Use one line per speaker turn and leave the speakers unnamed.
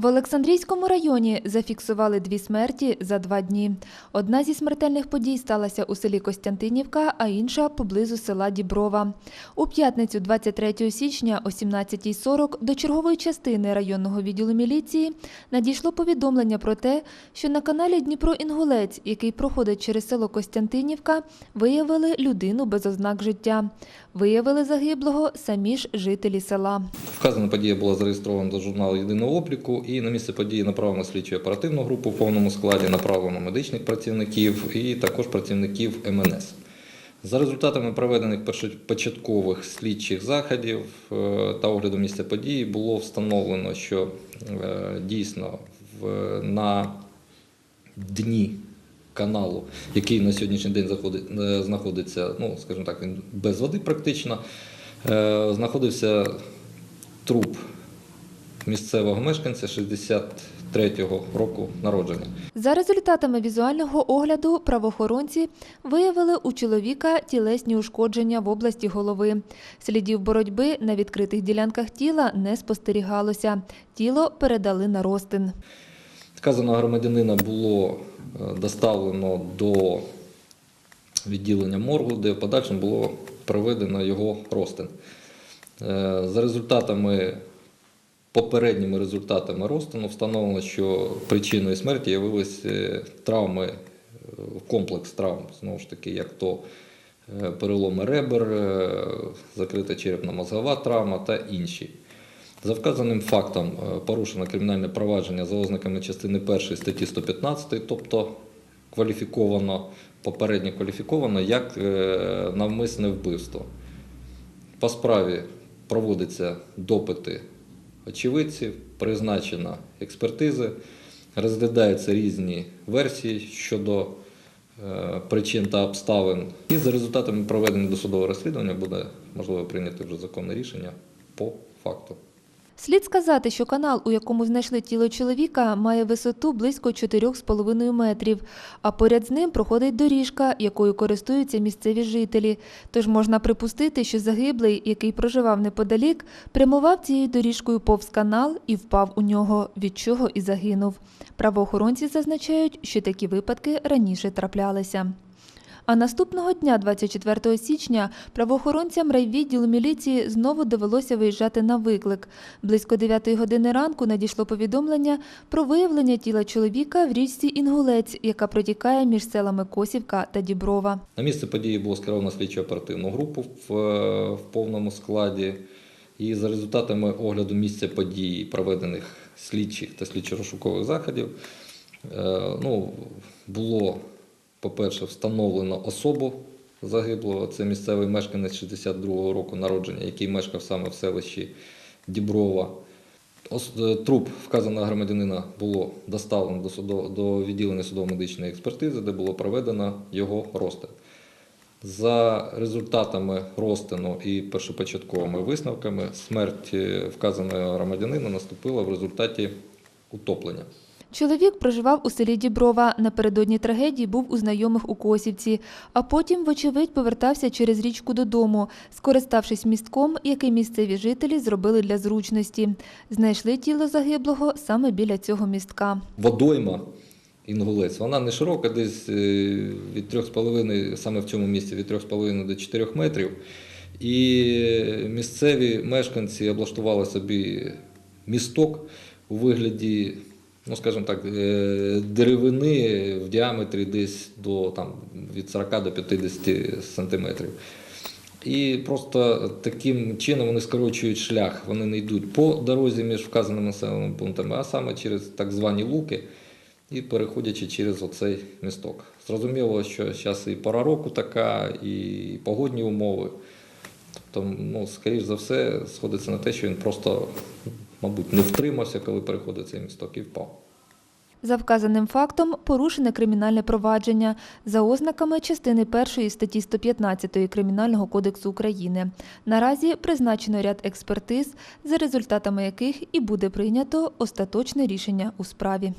В Олександрійському районі зафіксували дві смерті за два дні. Одна зі смертельних подій сталася у селі Костянтинівка, а інша поблизу села Діброва. У п'ятницю, 23 січня о 17.40 до чергової частини районного відділу міліції надійшло повідомлення про те, що на каналі Дніпро-Інгулець, який проходить через село Костянтинівка, виявили людину без ознак життя. Виявили загиблого самі ж жителі села.
Вказана подія була зареєстрована до журналу єдиного обліку і на місце події направлено слідчу оперативну групу в повному складі, направлено медичних працівників і також працівників МНС. За результатами проведених першопочаткових слідчих заходів е, та огляду місця події було встановлено, що е, дійсно на дні каналу, який на сьогоднішній день е, знаходиться, ну скажімо так, він без води практично, знаходився труп місцевого мешканця 63-го року народження.
За результатами візуального огляду правоохоронці виявили у чоловіка тілесні ушкодження в області голови. Слідів боротьби на відкритих ділянках тіла не спостерігалося. Тіло передали на розтин.
Вказаного громадянина було е, доставлено до відділення моргу, де в подальшому було проведено його розтин. Е, За результатами, попередніми результатами розтину встановлено, що причиною смерті явилися травми, е, комплекс травм, знову ж таки, як то е, переломи ребер, е, закрита черепно-мозгова травма та інші. За вказаним фактом е, порушено кримінальне провадження за ознаками частини 1 статті 115, тобто кваліфіковано, попередньо кваліфіковано як е, навмисне вбивство. По справі проводяться допити очевидців, призначена експертиза, розглядаються різні версії щодо е, причин та обставин. І за результатами проведення досудового розслідування буде можливо прийняти вже законне рішення по факту.
Слід сказати, що канал, у якому знайшли тіло чоловіка, має висоту близько 4,5 метрів, а поряд з ним проходить доріжка, якою користуються місцеві жителі. Тож можна припустити, що загиблий, який проживав неподалік, прямував цією доріжкою повз канал і впав у нього, від чого і загинув. Правоохоронці зазначають, що такі випадки раніше траплялися. А наступного дня, 24 січня, правоохоронцям райвідділу міліції знову довелося виїжджати на виклик. Близько 9 години ранку надійшло повідомлення про виявлення тіла чоловіка в річці Інгулець, яка протікає між селами Косівка та Діброва.
На місце події було скеровано слідчо оперативну групу в, е, в повному складі. І за результатами огляду місця події, проведених слідчих та слідчо-розшукових заходів, е, ну, було, по-перше, встановлено особу загиблого. Це місцевий мешканець 62-го року народження, який мешкав саме в селищі Діброва. Е, Труп вказаного громадянина було доставлено до, до відділення судово-медичної експертизи, де було проведено його розтин. За результатами розтину і першопочатковими висновками, смерть е, вказаного громадянина наступила в результаті утоплення.
Чоловік проживав у селі Діброва. Напередодні трагедії був у знайомих у Косівці, а потім, вочевидь, повертався через річку додому, скориставшись містком, який місцеві жителі зробили для зручності. Знайшли тіло загиблого саме біля цього містка.
Водойма Інгулець, вона не широка, десь е, від 3,5, саме в цьому місці від 3,5 до 4 метрів. І місцеві мешканці облаштували собі місток у вигляді, ну скажімо так, е, деревини в діаметрі десь до там, від 40 до 50 сантиметрів. І просто таким чином вони скорочують шлях. Вони не йдуть по дорозі між вказаними населеними пунктами, а саме через так звані луки і переходячи через оцей місток. Зрозуміло, що зараз і пора року така, і погодні умови. Тобто, ну, скоріш за все, сходиться на те, що він просто, мабуть, не втримався, коли переходив цей місток і впав.
За вказаним фактом порушене кримінальне провадження за ознаками частини 1 статті 115 Кримінального кодексу України. Наразі призначено ряд експертиз, за результатами яких і буде прийнято остаточне рішення у справі.